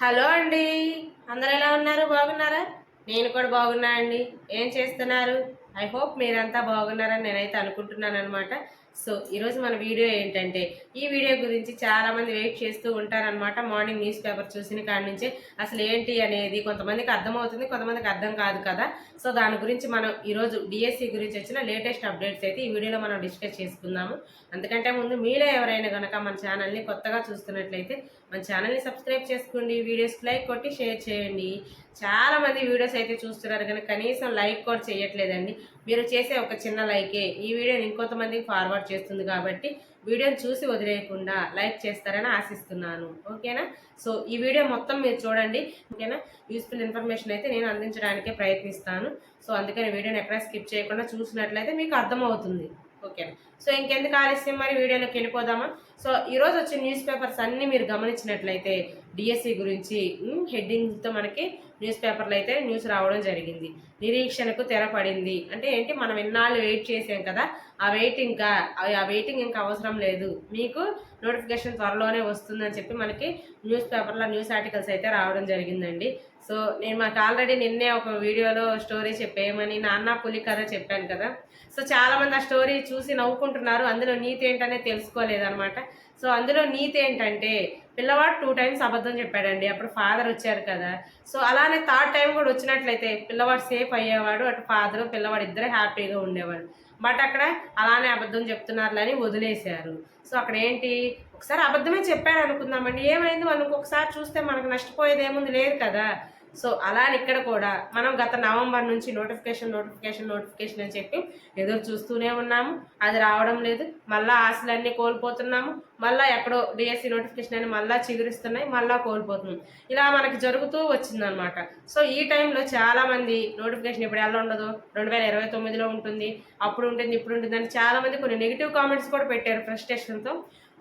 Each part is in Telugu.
హలో అండి. అందరు ఎలా ఉన్నారు? బాగున్నారా? నేను కూడా బాగున్నా అండి. ఏం చేస్తున్నారు? ఐ హోప్ మీరంతా బాగున్నారని నేనైతే అనుకుంటున్నాను అనమాట సో ఈరోజు మన వీడియో ఏంటంటే ఈ వీడియో గురించి చాలామంది వెయిట్ చేస్తూ ఉంటారనమాట మార్నింగ్ న్యూస్ పేపర్ చూసిన కాడి నుంచే. అసలు ఏంటి అనేది కొంతమందికి అర్థమవుతుంది కొంతమందికి అర్థం కాదు కదా. సో దాని గురించి మనం ఈరోజు డిఎస్సి గురించి వచ్చిన లేటెస్ట్ అప్డేట్స్ అయితే ఈ వీడియోలో మనం డిస్కస్ చేసుకుందాము. అందుకంటే ముందు మీలో ఎవరైనా కనుక మన ఛానల్ని కొత్తగా చూస్తున్నట్లయితే మన ఛానల్ని సబ్స్క్రైబ్ చేసుకోండి వీడియోస్కి లైక్ కొట్టి షేర్ చేయండి. చాలామంది వీడియోస్ అయితే చూస్తున్నారు కానీ కనీసం లైక్ కూడా చేయట్లేదండి. మీరు చేసే ఒక చిన్న లైకే. ఈ వీడియోని ఇంకొంతమందికి ఫార్వర్డ్ చేస్తుంది కాబట్టి వీడియోని చూసి వదిలేయకుండా లైక్ చేస్తారని ఆశిస్తున్నాను. ఓకేనా? సో ఈ వీడియో మొత్తం మీరు చూడండి. ఓకేనా? యూస్ఫుల్ ఇన్ఫర్మేషన్ అయితే నేను అందించడానికే ప్రయత్నిస్తాను. సో అందుకని వీడియోని ఎక్కడ స్కిప్ చేయకుండా చూసినట్లయితే మీకు అర్థమవుతుంది. ఓకేనా సో ఇంకెందుకు ఆలస్యం? మరి వీడియోలోకి వెళ్ళిపోదామా? సో ఈరోజు వచ్చే న్యూస్ పేపర్స్ అన్నీ మీరు గమనించినట్లయితే డిఎస్సి గురించి హెడ్డింగ్తో మనకి న్యూస్ పేపర్లు అయితే న్యూస్ రావడం జరిగింది. నిరీక్షణకు తెరపడింది. అంటే ఏంటి? మనం ఎన్నాళ్ళు వెయిట్ చేసాం కదా ఆ వెయిట్ ఇంకా ఆ వెయిటింగ్ ఇంకా అవసరం లేదు. మీకు నోటిఫికేషన్ త్వరలోనే వస్తుందని చెప్పి మనకి న్యూస్ పేపర్లో న్యూస్ ఆర్టికల్స్ అయితే రావడం జరిగిందండి. సో నేను మాకు ఆల్రెడీ నిన్నే ఒక వీడియోలో స్టోరీ చెప్పేయమని నాన్న పులి కథ చెప్పాను కదా. సో చాలామంది ఆ స్టోరీ చూసి నవ్వుకుంటున్నారు. అందులో నీతి ఏంటనే తెలుసుకోలేదనమాట సో అందులో నీతి ఏంటంటే పిల్లవాడు టూ టైమ్స్ అబద్ధం చెప్పాడండి. అప్పుడు ఫాదర్ వచ్చారు కదా. సో అలానే థర్డ్ టైం కూడా వచ్చినట్లయితే పిల్లవాడు సేఫ్ అయ్యేవాడు అటు ఫాదర్ పిల్లవాడు ఇద్దరే హ్యాపీగా ఉండేవాడు బట్ అక్కడ అలానే అబద్ధం చెప్తున్నారులని వదిలేశారు. సో అక్కడ ఏంటి? ఒకసారి అబద్ధమే చెప్పాడు అనుకుందామండి. ఏమైంది? వాళ్ళు ఇంకొకసారి చూస్తే మనకు నష్టపోయేది ఏముంది? లేదు కదా. సో అలా ఇక్కడ కూడా మనం గత నవంబర్ నుంచి నోటిఫికేషన్ నోటిఫికేషన్ నోటిఫికేషన్ అని చెప్పి ఎదురు చూస్తూనే ఉన్నాము. అది రావడం లేదు. మళ్ళీ ఆశలన్నీ కోల్పోతున్నాము. మళ్ళీ ఎక్కడో డిఎస్సి నోటిఫికేషన్ అని మళ్ళీ చిగురిస్తున్నాయి. మళ్ళీ కోల్పోతున్నాం. ఇలా మనకి జరుగుతూ వచ్చిందనమాట సో ఈ టైంలో చాలామంది నోటిఫికేషన్ ఇప్పుడు ఎలా ఉండదు? రెండు వేల ఇరవై తొమ్మిదిలో ఉంటుంది. అప్పుడు ఉంటుంది ఇప్పుడు ఉంటుంది అని చాలామంది కొన్ని నెగిటివ్ కామెంట్స్ కూడా పెట్టారు ఫ్రస్ట్రేషన్తో.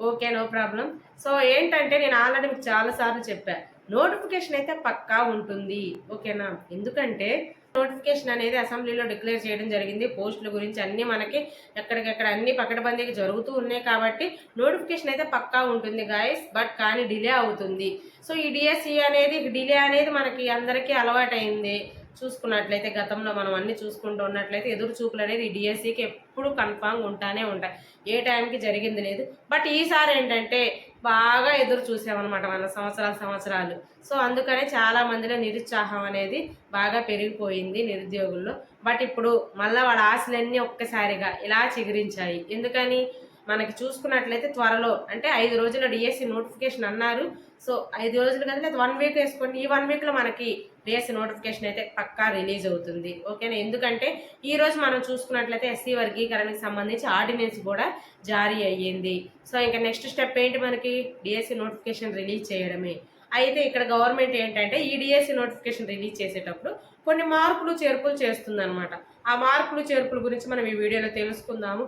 Okay no problem. సో ఏంటంటే నేను ఆల్రెడీ మీకు చాలాసార్లు చెప్పాను నోటిఫికేషన్ అయితే పక్కా ఉంటుంది ఓకేనా? ఎందుకంటే నోటిఫికేషన్ అనేది అసెంబ్లీలో డిక్లేర్ చేయడం జరిగింది పోస్టుల గురించి అన్నీ మనకి ఎక్కడికెక్కడ అన్ని పకడబందీకి జరుగుతూ ఉన్నాయి కాబట్టి నోటిఫికేషన్ అయితే పక్కా ఉంటుంది గాయస్ బట్ కానీ డిలే అవుతుంది. సో ఈ డిఎస్సి అనేది డిలే అనేది మనకి అందరికీ అలవాటైంది. చూసుకున్నట్లయితే గతంలో మనం అన్ని చూసుకుంటూ ఉన్నట్లయితే ఎదురు చూపులు అనేది ఈ డిఎస్సికి ఎప్పుడు కన్ఫామ్ ఉంటానే ఉంటాయి. ఏ టైంకి జరిగింది లేదు. బట్ ఈసారి ఏంటంటే బాగా ఎదురు చూసామన్నమాట మన సంవత్సరాల సంవత్సరాలు. సో అందుకనే చాలా మందిలో నిరుత్సాహం అనేది బాగా పెరిగిపోయింది నిరుద్యోగుల్లో. బట్ ఇప్పుడు మళ్ళీ వాళ్ళ ఆశలన్నీ ఒక్కసారిగా ఇలా చిగురించాయి. ఎందుకని? మనకి చూసుకున్నట్లయితే త్వరలో అంటే ఐదు రోజుల డిఎస్సి నోటిఫికేషన్ అన్నారు. సో ఐదు రోజులు కదా లేదా వన్ వీక్ వేసుకోండి. ఈ వన్ వీక్లో మనకి డిఎస్సి నోటిఫికేషన్ అయితే పక్కా రిలీజ్ అవుతుంది. ఓకేనా? ఎందుకంటే ఈరోజు మనం చూసుకున్నట్లయితే ఎస్సీ వర్గీకరణకు సంబంధించి ఆర్డినెన్స్ కూడా జారీ అయ్యింది. సో ఇంకా నెక్స్ట్ స్టెప్ ఏంటి మనకి? డిఎస్సి నోటిఫికేషన్ రిలీజ్ చేయడమే. అయితే ఇక్కడ గవర్నమెంట్ ఏంటంటే ఈ డిఎస్సి నోటిఫికేషన్ రిలీజ్ చేసేటప్పుడు కొన్ని మార్పులు చేర్పులు చేస్తుందన్నమాట. ఆ మార్పులు చేర్పుల గురించి మనం ఈ వీడియోలో తెలుసుకుందాము.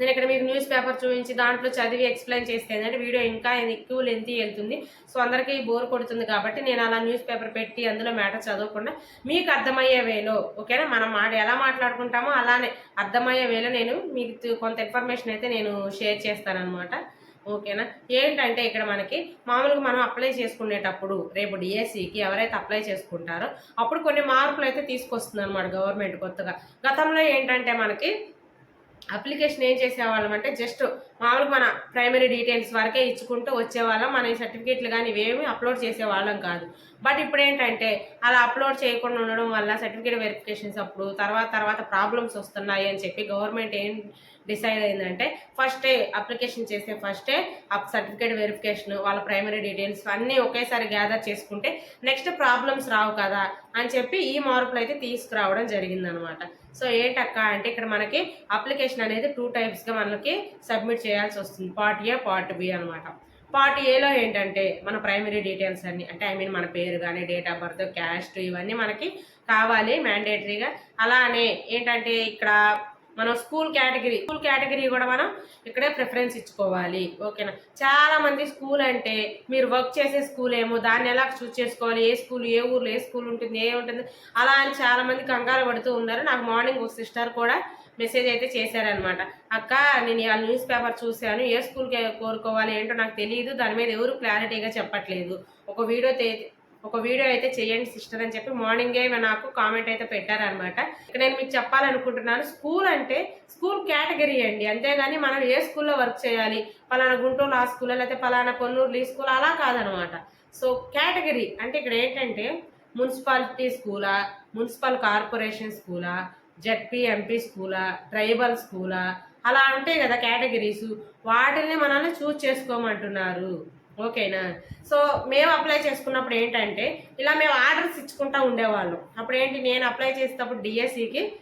నేను ఇక్కడ మీకు న్యూస్ పేపర్ చూపించి దాంట్లో చదివి ఎక్స్ప్లెయిన్ చేస్తే ఏంటంటే వీడియో ఇంకా ఎక్కువ లెంత్ వెళ్తుంది. సో అందరికీ బోర్ కొడుతుంది కాబట్టి నేను అలా న్యూస్ పేపర్ పెట్టి అందులో మ్యాటర్ చదవకుండా మీకు అర్థమయ్యే వేలో ఓకేనా మనం మాట ఎలా మాట్లాడుకుంటామో అలానే అర్థమయ్యే వేలో నేను మీకు కొంత ఇన్ఫర్మేషన్ అయితే నేను షేర్ చేస్తానమాట ఓకేనా ఏంటంటే ఇక్కడ మనకి మామూలుగా మనం అప్లై చేసుకునేటప్పుడు రేపు డిఎస్సికి ఎవరైతే అప్లై చేసుకుంటారో అప్పుడు కొన్ని మార్పులు అయితే తీసుకొస్తుంది అనమాట గవర్నమెంట్ కొత్తగా. గతంలో ఏంటంటే మనకి అప్లికేషన్ ఏం చేసేవాళ్ళం అంటే జస్ట్ మామూలుగా మన ప్రైమరీ డీటెయిల్స్ వరకే ఇచ్చుకుంటూ వచ్చేవాళ్ళం. మన ఈ సర్టిఫికేట్లు కానీ ఇవేమి అప్లోడ్ చేసేవాళ్ళం కాదు. బట్ ఇప్పుడు ఏంటంటే అలా అప్లోడ్ చేయకుండా ఉండడం వల్ల సర్టిఫికేట్ వెరిఫికేషన్స్ అప్పుడు తర్వాత తర్వాత ప్రాబ్లమ్స్ వస్తున్నాయి అని చెప్పి గవర్నమెంట్ ఏం డిసైడ్ అయిందంటే ఫస్టే అప్లికేషన్ చేసే ఫస్టే ఆ సర్టిఫికేట్ వెరిఫికేషన్ వాళ్ళ ప్రైమరీ డీటెయిల్స్ అన్నీ ఒకేసారి గ్యాదర్ చేసుకుంటే నెక్స్ట్ ప్రాబ్లమ్స్ రావు కదా అని చెప్పి ఈ మార్పులు అయితే తీసుకురావడం జరిగిందనమాట. సో ఏంటక్క అంటే ఇక్కడ మనకి అప్లికేషన్ అనేది టూ టైప్స్గా మనకి సబ్మిట్ చేయాల్సి వస్తుంది. పార్ట్ ఏ పార్ట్ బి అనమాట. పార్ట్ ఏలో ఏంటంటే మన ప్రైమరీ డీటెయిల్స్ అన్ని అంటే ఐ మీన్ మన పేరు కానీ డేట్ ఆఫ్ బర్త్ క్యాస్ట్ ఇవన్నీ మనకి కావాలి మ్యాండేటరీగా అలానే ఏంటంటే ఇక్కడ మనం స్కూల్ కేటగిరీ స్కూల్ కేటగిరీ కూడా మనం ఇక్కడే ప్రిఫరెన్స్ ఇచ్చుకోవాలి. ఓకేనా? చాలా మంది స్కూల్ అంటే మీరు వర్క్ చేసే స్కూల్ ఏమో దాన్ని ఎలా చూస్ చేసుకోవాలి? ఏ స్కూల్ ఏ ఊర్లో ఏ స్కూల్ ఉంటుంది ఏ ఉంటుంది? అలా అని చాలా మంది కంగారు పడుతూ ఉన్నారు. నాకు మార్నింగ్ ఒక సిస్టర్ కూడా మెసేజ్ అయితే చేశారనమాట అక్క నేను ఆ న్యూస్ పేపర్ చూశాను ఏ స్కూల్కి కోరుకోవాలి ఏంటో నాకు తెలియదు దాని మీద ఎవరు క్లారిటీగా చెప్పట్లేదు. ఒక వీడియో ఒక వీడియో అయితే చేయండి సిస్టర్ అని చెప్పి మార్నింగే నాకు కామెంట్ అయితే పెట్టారనమాట ఇక్కడ నేను మీకు చెప్పాలనుకుంటున్నాను స్కూల్ అంటే స్కూల్ కేటగిరీ అండి. అంతేగాని మనం ఏ స్కూల్లో వర్క్ చేయాలి? పలానా గుంటూరు ఆ స్కూల్ లేకపోతే పలానా కొన్నూరు ఈ స్కూల్ అలా కాదనమాట సో కేటగిరీ అంటే ఇక్కడ ఏంటంటే మున్సిపాలిటీ స్కూలా మున్సిపల్ కార్పొరేషన్ స్కూలా జడ్పీ ఎంపీ స్కూలా ట్రైబల్ స్కూలా అలా ఉంటాయి కదా కేటగిరీస్. వాటిని మనల్ని చూస్ చేసుకోమంటున్నారు. ఓకేనా? సో మేము అప్లై చేసుకున్నప్పుడు ఏంటంటే ఇలా మేము ఆర్డర్స్ ఇచ్చుకుంటా ఉండేవాళ్ళం. అప్పుడు ఏంటి నేను అప్లై చేసేటప్పుడు డిఎస్సికి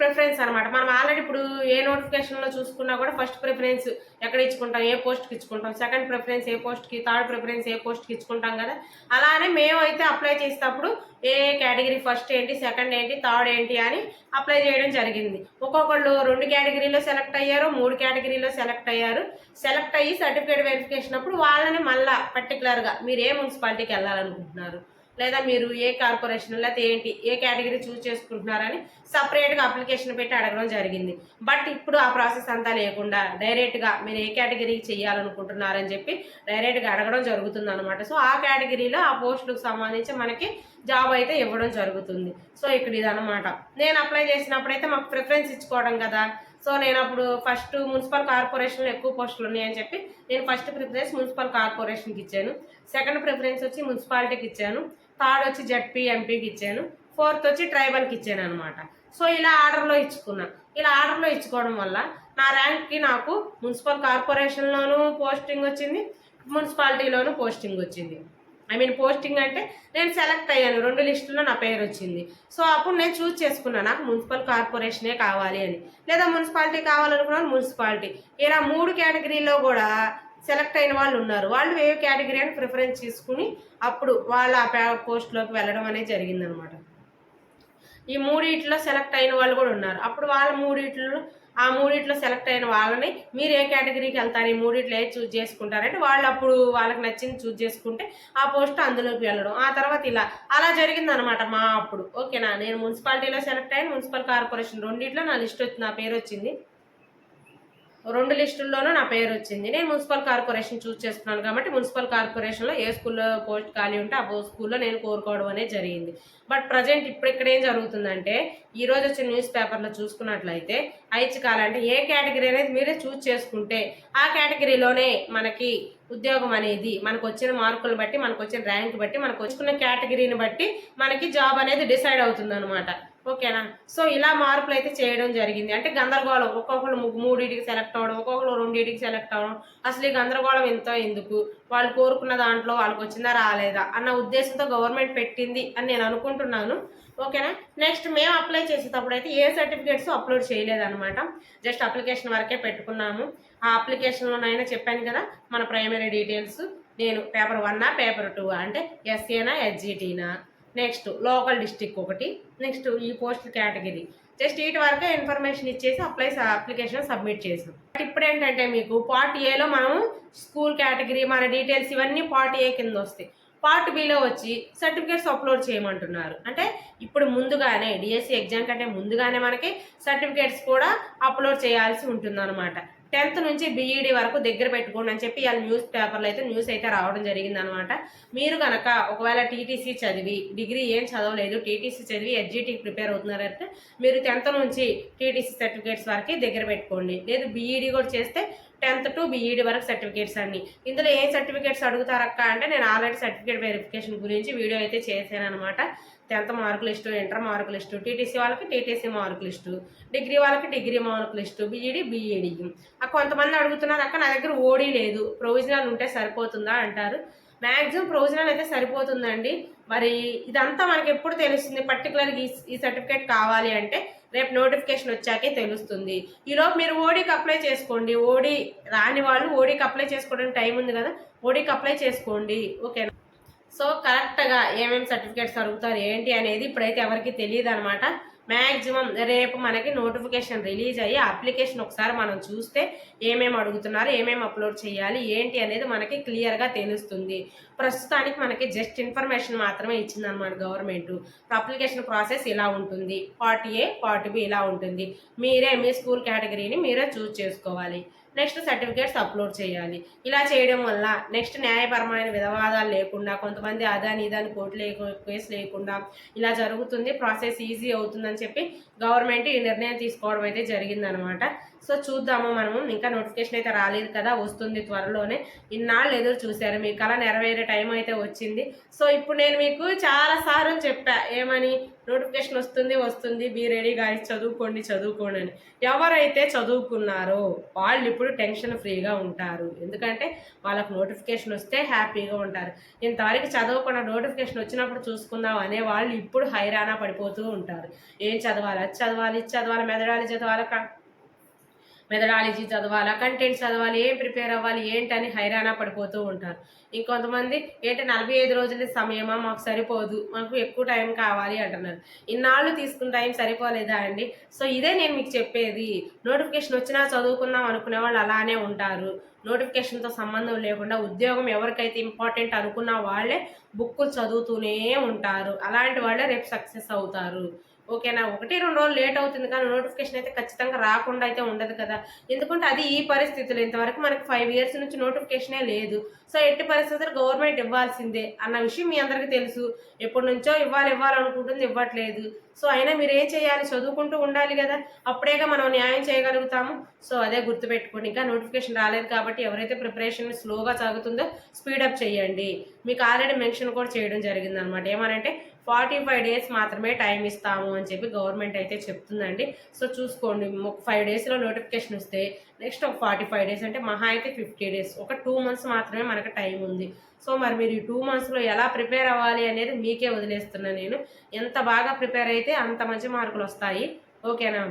ప్రిఫరెన్స్ అనమాట మనం ఆల్రెడీ ఇప్పుడు ఏ నోటిఫికేషన్లో చూసుకున్నా కూడా ఫస్ట్ ప్రిఫరెన్స్ ఎక్కడ ఇచ్చుకుంటాం? ఏ పోస్ట్కి ఇచ్చుకుంటాం? సెకండ్ ప్రిఫరెన్స్ ఏ పోస్ట్కి థర్డ్ ప్రిఫరెన్స్ ఏ పోస్ట్కి ఇచ్చుకుంటాం కదా? అలానే మేమైతే అప్లై చేసేటప్పుడు ఏ కేటగిరీ ఫస్ట్ ఏంటి సెకండ్ ఏంటి థర్డ్ ఏంటి అని అప్లై చేయడం జరిగింది. ఒక్కొక్కళ్ళు రెండు కేటగిరీలో సెలెక్ట్ అయ్యారు మూడు కేటగిరీలో సెలెక్ట్ అయ్యారు. సెలెక్ట్ అయ్యి సర్టిఫికేట్ వెరిఫికేషన్ అప్పుడు వాళ్ళని మళ్ళీ పర్టికులర్గా మీరు ఏ మున్సిపాలిటీకి వెళ్ళాలనుకుంటున్నారు? లేదా మీరు ఏ కార్పొరేషన్ లేకపోతే ఏంటి ఏ కేటగిరీ చూస్ చేసుకుంటున్నారని సపరేట్గా అప్లికేషన్ పెట్టి అడగడం జరిగింది. బట్ ఇప్పుడు ఆ ప్రాసెస్ అంతా లేకుండా డైరెక్ట్గా మీరు ఏ కేటగిరీ చేయాలనుకుంటున్నారని చెప్పి డైరెక్ట్గా అడగడం జరుగుతుంది అనమాట సో ఆ కేటగిరీలో ఆ పోస్టులకు సంబంధించి మనకి జాబ్ అయితే ఇవ్వడం జరుగుతుంది. సో ఇక్కడ ఇదనమాట నేను అప్లై చేసినప్పుడైతే మాకు ప్రిఫరెన్స్ ఇచ్చుకోవడం కదా. సో నేను అప్పుడు ఫస్ట్ మున్సిపల్ కార్పొరేషన్లో ఎక్కువ పోస్టులు ఉన్నాయని చెప్పి నేను ఫస్ట్ ప్రిఫరెన్స్ మున్సిపల్ కార్పొరేషన్కి ఇచ్చాను. సెకండ్ ప్రిఫరెన్స్ వచ్చి మున్సిపాలిటీకి ఇచ్చాను. థర్డ్ వచ్చి జడ్పీ ఎంపీకి ఇచ్చాను. ఫోర్త్ వచ్చి ట్రైబల్కి ఇచ్చాను అనమాట సో ఇలా ఆర్డర్లో ఇచ్చుకున్నా. ఇలా ఆర్డర్లో ఇచ్చుకోవడం వల్ల నా ర్యాంక్కి నాకు మున్సిపల్ కార్పొరేషన్లోనూ పోస్టింగ్ వచ్చింది మున్సిపాలిటీలోనూ పోస్టింగ్ వచ్చింది. ఐ మీన్ పోస్టింగ్ అంటే నేను సెలెక్ట్ అయ్యాను. రెండు లిస్టుల్లో నా పేరు వచ్చింది. సో అప్పుడు నేను చూస్ చేసుకున్నాను నాకు మున్సిపల్ కార్పొరేషనే కావాలి అని. లేదా మున్సిపాలిటీ కావాలనుకున్నాను మున్సిపాలిటీ ఇలా మూడు కేటగిరీలో కూడా సెలెక్ట్ అయిన వాళ్ళు ఉన్నారు. వాళ్ళు ఏ కేటగిరీ అని ప్రిఫరెన్స్ తీసుకుని అప్పుడు వాళ్ళ ఆ పోస్ట్లోకి వెళ్ళడం అనేది జరిగిందనమాట. ఈ మూడిట్లో సెలెక్ట్ అయిన వాళ్ళు కూడా ఉన్నారు. అప్పుడు వాళ్ళ మూడిట్లో ఆ మూడిట్లో సెలెక్ట్ అయిన వాళ్ళని మీరు ఏ కేటగిరీకి వెళ్తారు ఈ మూడిట్లో ఏ చూజ్ చేసుకుంటారంటే వాళ్ళు అప్పుడు వాళ్ళకి నచ్చింది చూజ్ చేసుకుంటే ఆ పోస్ట్ అందులోకి వెళ్ళడం. ఆ తర్వాత ఇలా అలా జరిగింది అనమాట మా అప్పుడు. ఓకేనా? నేను మున్సిపాలిటీలో సెలెక్ట్ అయ్యాను మున్సిపల్ కార్పొరేషన్ రెండిట్లో నా లిస్ట్ వచ్చి నా పేరు వచ్చింది. రెండు లిస్టుల్లోనూ నా పేరు వచ్చింది. నేను మున్సిపల్ కార్పొరేషన్ చూస్ చేసుకున్నాను కాబట్టి మున్సిపల్ కార్పొరేషన్లో ఏ స్కూల్లో పోస్ట్ ఖాళీ ఉంటే ఆ స్కూల్లో నేను కోరుకోవడం అనేది జరిగింది. బట్ ప్రజెంట్ ఇప్పుడు ఇక్కడ ఏం జరుగుతుందంటే ఈరోజు వచ్చిన న్యూస్ పేపర్లో చూసుకున్నట్లయితే ఐచ్ఛికాలు ఏ కేటగిరీ అనేది మీరే చూస్ చేసుకుంటే ఆ కేటగిరీలోనే మనకి ఉద్యోగం అనేది మనకు వచ్చిన మార్కులు బట్టి మనకు వచ్చిన ర్యాంక్ బట్టి మనకు వచ్చుకున్న కేటగిరీని బట్టి మనకి జాబ్ అనేది డిసైడ్ అవుతుంది అనమాట ఓకేనా? సో ఇలా మార్పులు అయితే చేయడం జరిగింది. అంటే గందరగోళం. ఒక్కొక్కరు మూడింటికి సెలెక్ట్ అవ్వడం ఒక్కొక్కరు రెండింటికి సెలెక్ట్ అవ్వడం అసలు ఈ గందరగోళం ఎంతో ఎందుకు? వాళ్ళు కోరుకున్న దాంట్లో వాళ్ళకి వచ్చిందా రాలేదా? అన్న ఉద్దేశంతో గవర్నమెంట్ పెట్టింది అని నేను అనుకుంటున్నాను. ఓకేనా? నెక్స్ట్ మేము అప్లై చేసేటప్పుడు అయితే ఏ సర్టిఫికేట్స్ అప్లోడ్ చేయలేదన్నమాట. జస్ట్ అప్లికేషన్ వరకే పెట్టుకున్నాము. ఆ అప్లికేషన్లోనైనా చెప్పాను కదా మన ప్రైమరీ డీటెయిల్స్. నేను పేపర్ వన్నా పేపర్ టూ అంటే ఎస్సీనా ఎస్జీటీనా నెక్స్ట్ లోకల్ డిస్టిక్ ఒకటి నెక్స్ట్ ఈ పోస్ట్ కేటగిరీ. జస్ట్ వీటి వరకే ఇన్ఫర్మేషన్ ఇచ్చేసి అప్లై అప్లికేషన్ సబ్మిట్ చేసాం. బట్ ఇప్పుడు ఏంటంటే మీకు పార్ట్ ఏలో మనం స్కూల్ కేటగిరీ మన డీటెయిల్స్ ఇవన్నీ పార్ట్ ఏ కింద వస్తాయి. పార్ట్ బిలో వచ్చి సర్టిఫికేట్స్ అప్లోడ్ చేయమంటున్నారు. అంటే ఇప్పుడు ముందుగానే డిఎస్సి ఎగ్జామ్ కంటే ముందుగానే మనకి సర్టిఫికేట్స్ కూడా అప్లోడ్ చేయాల్సి ఉంటుందన్నమాట. టెన్త్ నుంచి బీఈడి వరకు దగ్గర పెట్టుకోండి అని చెప్పి వాళ్ళ న్యూస్ పేపర్లో అయితే న్యూస్ అయితే రావడం జరిగిందనమాట మీరు కనుక ఒకవేళ టీటీసీ చదివి డిగ్రీ ఏం చదవలేదు టీటీసీ చదివి ఎడ్జిటీకి ప్రిపేర్ అవుతున్నారంటే మీరు టెన్త్ నుంచి టీటీసీ సర్టిఫికేట్స్ వరకు దగ్గర పెట్టుకోండి. లేదు బీఈడి కూడా చేస్తే టెన్త్ టు బీఈడి వరకు సర్టిఫికేట్స్ అన్ని ఇందులో ఏ సర్టిఫికేట్స్ అడుగుతారక్క అంటే నేను ఆల్రెడీ సర్టిఫికేట్ వెరిఫికేషన్ గురించి వీడియో అయితే చేశాను అనమాట tenth mark list inter mark list TTC వాళ్ళకి టీటీసీ మార్కు లిస్టు డిగ్రీ వాళ్ళకి degree mark list BEd BEd. ఆ కొంతమంది అడుగుతున్నారు అక్క నా దగ్గర ఓడీ లేదు ప్రొవిజనల్ ఉంటే సరిపోతుందా? అంటారు. మ్యాక్సిమం ప్రొవిజనల్ అయితే సరిపోతుందండి. మరి ఇదంతా మనకి ఎప్పుడు తెలుస్తుంది పర్టికులర్గా ఈ ఈ సర్టిఫికేట్ కావాలి అంటే రేపు నోటిఫికేషన్ వచ్చాకే తెలుస్తుంది. ఈలోపు మీరు ఓడీకి అప్లై చేసుకోండి. ఓడీ రాని వాళ్ళు ఓడీకి అప్లై చేసుకోవడానికి టైం ఉంది కదా? ఓడీకి అప్లై చేసుకోండి. ఓకేనా సో కరెక్ట్గా ఏమేమి సర్టిఫికేట్స్ అడుగుతారు? ఏంటి అనేది ఇప్పుడైతే ఎవరికి తెలియదు అనమాట మ్యాక్సిమం రేపు మనకి నోటిఫికేషన్ రిలీజ్ అయ్యి అప్లికేషన్ ఒకసారి మనం చూస్తే ఏమేమి అడుగుతున్నారు ఏమేమి అప్లోడ్ చేయాలి ఏంటి అనేది మనకి క్లియర్గా తెలుస్తుంది. ప్రస్తుతానికి మనకి జస్ట్ ఇన్ఫర్మేషన్ మాత్రమే ఇచ్చిందనమాట గవర్నమెంట్. అప్లికేషన్ ప్రాసెస్ ఇలా ఉంటుంది. పార్ట్ ఏ పార్ట్ బి ఇలా ఉంటుంది. మీరే మీ స్కూల్ కేటగిరీని మీరే చూస్ చేసుకోవాలి. నెక్స్ట్ సర్టిఫికేట్స్ అప్లోడ్ చేయాలి. ఇలా చేయడం వల్ల నెక్స్ట్ న్యాయపరమైన విధవాదాలు లేకుండా కొంతమంది అదాని ఇదాని కోర్టు లేకు కేసు లేకుండా ఇలా జరుగుతుంది. ప్రాసెస్ ఈజీ అవుతుందని చెప్పి గవర్నమెంట్ ఈ నిర్ణయం తీసుకోవడం అయితే జరిగిందనమాట. సో చూద్దాము మనము. ఇంకా నోటిఫికేషన్ అయితే రాలేదు కదా వస్తుంది త్వరలోనే. ఇన్నాళ్ళు ఎదురు చూశారు మీ కళ నెరవేరే టైం అయితే వచ్చింది. సో ఇప్పుడు నేను మీకు చాలా సార్లు చెప్పా ఏమని? నోటిఫికేషన్ వస్తుంది వస్తుంది. బీ రెడీ గాయస్ చదువుకోండి చదువుకోండి అని. ఎవరైతే చదువుకున్నారో వాళ్ళు ఇప్పుడు టెన్షన్ ఫ్రీగా ఉంటారు. ఎందుకంటే వాళ్ళకు నోటిఫికేషన్ వస్తే హ్యాపీగా ఉంటారు. ఇంతవరకు చదవకుండా నోటిఫికేషన్ వచ్చినప్పుడు చూసుకుందాం అనే వాళ్ళు ఇప్పుడు హైరాణ పడిపోతూ ఉంటారు. ఏం చదవాలా? అది చదవాలి ఇది చదవాలి మెదడాలి చదవాలి క- మెథడాలజీ చదవాలా కంటెంట్ చదవాలి ఏం ప్రిపేర్ అవ్వాలి ఏంటని హైరానా పడిపోతూ ఉంటారు. ఇంకొంతమంది ఏంటి నలభై ఐదు రోజుల సమయమా మాకు సరిపోదు మాకు ఎక్కువ టైం కావాలి అంటున్నారు. ఇన్నాళ్ళు తీసుకున్న టైం సరిపోలేదా అండి? సో ఇదే నేను మీకు చెప్పేది. నోటిఫికేషన్ వచ్చినా చదువుకుందాం అనుకునే వాళ్ళు అలానే ఉంటారు. నోటిఫికేషన్తో సంబంధం లేకుండా ఉద్యోగం ఎవరికైతే ఇంపార్టెంట్ అనుకున్న వాళ్ళే బుక్కులు చదువుతూనే ఉంటారు. అలాంటి వాళ్ళే రేపు సక్సెస్ అవుతారు. ఓకేనా? ఒకటి రెండు రోజులు లేట్ అవుతుంది కానీ నోటిఫికేషన్ అయితే ఖచ్చితంగా రాకుండా అయితే ఉండదు కదా. ఎందుకంటే అది ఈ పరిస్థితులు. ఇంతవరకు మనకు ఫైవ్ ఇయర్స్ నుంచి నోటిఫికేషనే లేదు. సో ఎట్టి పరిస్థితులు గవర్నమెంట్ ఇవ్వాల్సిందే అన్న విషయం మీ అందరికీ తెలుసు. ఎప్పటి నుంచో ఇవ్వాలి ఇవ్వాలనుకుంటుంది ఇవ్వట్లేదు. సో అయినా మీరు ఏం చేయాలి? చదువుకుంటూ ఉండాలి కదా. అప్పుడేగా మనం న్యాయం చేయగలుగుతాము. సో అదే గుర్తుపెట్టుకోండి. ఇంకా నోటిఫికేషన్ రాలేదు కాబట్టి ఎవరైతే ప్రిపరేషన్ స్లోగా సాగుతుందో స్పీడప్ చేయండి. మీకు ఆల్రెడీ మెన్షన్ కూడా చేయడం జరిగింది అనమాట ఏమనంటే ఫార్టీ ఫైవ్ డేస్ మాత్రమే టైం ఇస్తాము అని చెప్పి గవర్నమెంట్ అయితే చెప్తుందండి. సో చూసుకోండి ఒక ఫైవ్ డేస్లో నోటిఫికేషన్ వస్తే నెక్స్ట్ ఒక ఫార్టీ ఫైవ్ డేస్ అంటే మహా అయితే ఫిఫ్టీ డేస్ ఒక టూ మంత్స్ మాత్రమే మనకు టైం ఉంది. సో మరి మీరు ఈ టూ మంత్స్లో ఎలా ప్రిపేర్ అవ్వాలి అనేది మీకే వదిలేస్తున్నా నేను. ఎంత బాగా ప్రిపేర్ అయితే అంత మంచి మార్కులు వస్తాయి. ఓకేనా?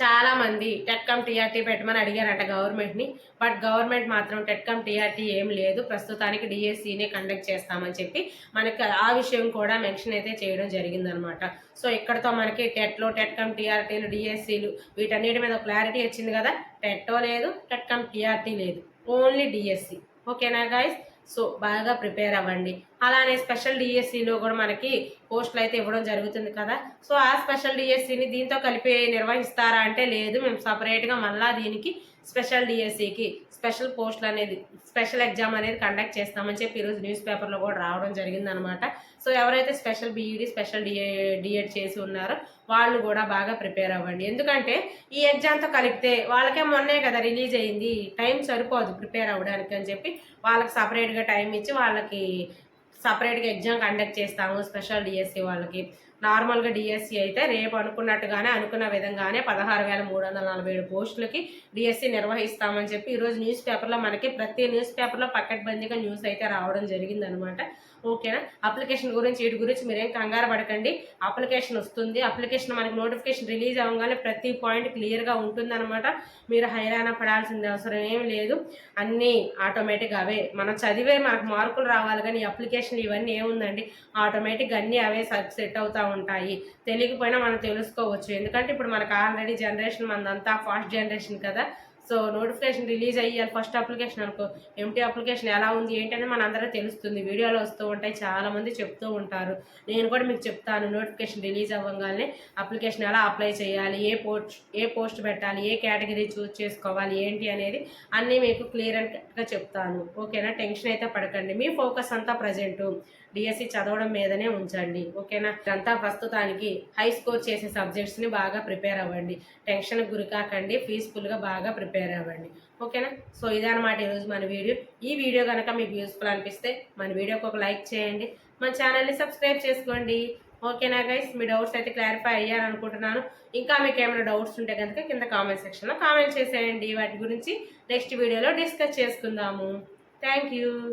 చాలా మంది టెట్కమ్ టీఆర్టీ పెట్టమని అడిగారంట గవర్నమెంట్ని బట్ గవర్నమెంట్ మాత్రం టెట్కమ్ టీఆర్టీ ఏం లేదు ప్రస్తుతానికి డిఎస్సీనే కండక్ట్ చేస్తామని చెప్పి మనకి ఆ విషయం కూడా మెన్షన్ అయితే చేయడం జరిగిందనమాట. సో ఇక్కడతో మనకి టెట్లో టెట్కమ్ టీఆర్టీలు డిఎస్సీలు వీటన్నిటి మీద క్లారిటీ వచ్చింది కదా? టెట్టో లేదు టెట్కమ్ టీఆర్టీ లేదు ఓన్లీ డిఎస్సి. ఓకేనా గాయస్ సో బాగా ప్రిపేర్ అవ్వండి. అలానే స్పెషల్ డిఎస్సిలో కూడా మనకి పోస్టులు అయితే ఇవ్వడం జరుగుతుంది కదా. సో ఆ స్పెషల్ డిఎస్సిని దీంతో కలిపి నిర్వహిస్తారా అంటే లేదు మేము సపరేట్గా మళ్ళీ దీనికి స్పెషల్ డిఎస్సికి స్పెషల్ పోస్టులు అనేది స్పెషల్ ఎగ్జామ్ అనేది కండక్ట్ చేస్తామని చెప్పి ఈరోజు న్యూస్ పేపర్లో కూడా రావడం జరిగిందనమాట. సో ఎవరైతే special BEd special DA DEd చేసి ఉన్నారో వాళ్ళు కూడా బాగా ప్రిపేర్ అవ్వండి. ఎందుకంటే ఈ ఎగ్జామ్తో కలిపితే వాళ్ళకే మొన్నే కదా రిలీజ్ అయింది టైం సరిపోదు ప్రిపేర్ అవ్వడానికి అని చెప్పి వాళ్ళకి సపరేట్గా టైం ఇచ్చి వాళ్ళకి సపరేట్గా ఎగ్జామ్ కండక్ట్ చేస్తాము స్పెషల్ డిఎస్సి వాళ్ళకి. నార్మల్గా డిఎస్సి అయితే రేపు అనుకున్నట్టుగానే అనుకున్న విధంగానే పదహారు వేల మూడు వందల నలభై ఏడు పోస్టులకి డిఎస్సి నిర్వహిస్తామని చెప్పి ఈరోజు న్యూస్ పేపర్లో మనకి ప్రతి న్యూస్ పేపర్లో పక్కడ్బందీగా న్యూస్ అయితే రావడం జరిగిందనమాట ఓకేనా? అప్లికేషన్ గురించి వీటి గురించి మీరేం కంగారు పడకండి. అప్లికేషన్ వస్తుంది. అప్లికేషన్ మనకి నోటిఫికేషన్ రిలీజ్ అవ్వగానే ప్రతి పాయింట్ క్లియర్గా ఉంటుందన్నమాట. మీరు హైరాణ పడాల్సిన అవసరం ఏమి లేదు. అన్నీ ఆటోమేటిక్ అవే. మనం చదివే మనకు మార్కులు రావాలి కానీ అప్లికేషన్ ఇవన్నీ ఏముందండి? ఆటోమేటిక్గా అన్నీ అవే సెట్ అవుతా ఉంటాయి. తెలియకపోయినా మనం తెలుసుకోవచ్చు. ఎందుకంటే ఇప్పుడు మనకు ఆల్రెడీ జనరేషన్ మనదంతా ఫాస్ట్ జనరేషన్ కదా. సో నోటిఫికేషన్ రిలీజ్ అయ్యారు. ఫస్ట్ అప్లికేషన్ అనుకో ఎంటీ అప్లికేషన్ ఎలా ఉంది ఏంటనేది మన అందరూ తెలుస్తుంది. వీడియోలు వస్తూ ఉంటాయి చాలామంది చెప్తూ ఉంటారు. నేను కూడా మీకు చెప్తాను నోటిఫికేషన్ రిలీజ్ అవ్వగానే అప్లికేషన్ ఎలా అప్లై చేయాలి ఏ పోస్ట్ ఏ పోస్ట్ పెట్టాలి ఏ కేటగిరీ చూస్ చేసుకోవాలి ఏంటి అనేది అన్నీ మీకు క్లియర్గా చెప్తాను. ఓకేనా టెన్షన్ అయితే పడకండి. మీ ఫోకస్ అంతా ప్రజెంటు డిఎస్సి చదవడం మీదనే ఉంచండి ఓకేనా? ఇదంతా ప్రస్తుతానికి హై స్కోర్ చేసే సబ్జెక్ట్స్ని బాగా ప్రిపేర్ అవ్వండి. టెన్షన్కి గురి కాకండి పీస్ఫుల్గా బాగా ప్రిపేర్ అవ్వండి ఓకేనా? సో ఇదనమాట ఈరోజు మన వీడియో. ఈ వీడియో కనుక మీకు యూస్ఫుల్ అనిపిస్తే మన వీడియోకి ఒక లైక్ చేయండి. మన ఛానల్ని సబ్స్క్రైబ్ చేసుకోండి ఓకేనా గైస్? మీ డౌట్స్ అయితే క్లారిఫై అయ్యాను అనుకుంటున్నాను. ఇంకా మీకు ఏమైనా డౌట్స్ ఉంటే కనుక కింద కామెంట్ సెక్షన్లో కామెంట్ చేసేయండి. వాటి గురించి నెక్స్ట్ వీడియోలో డిస్కస్ చేసుకుందాము. Thank you.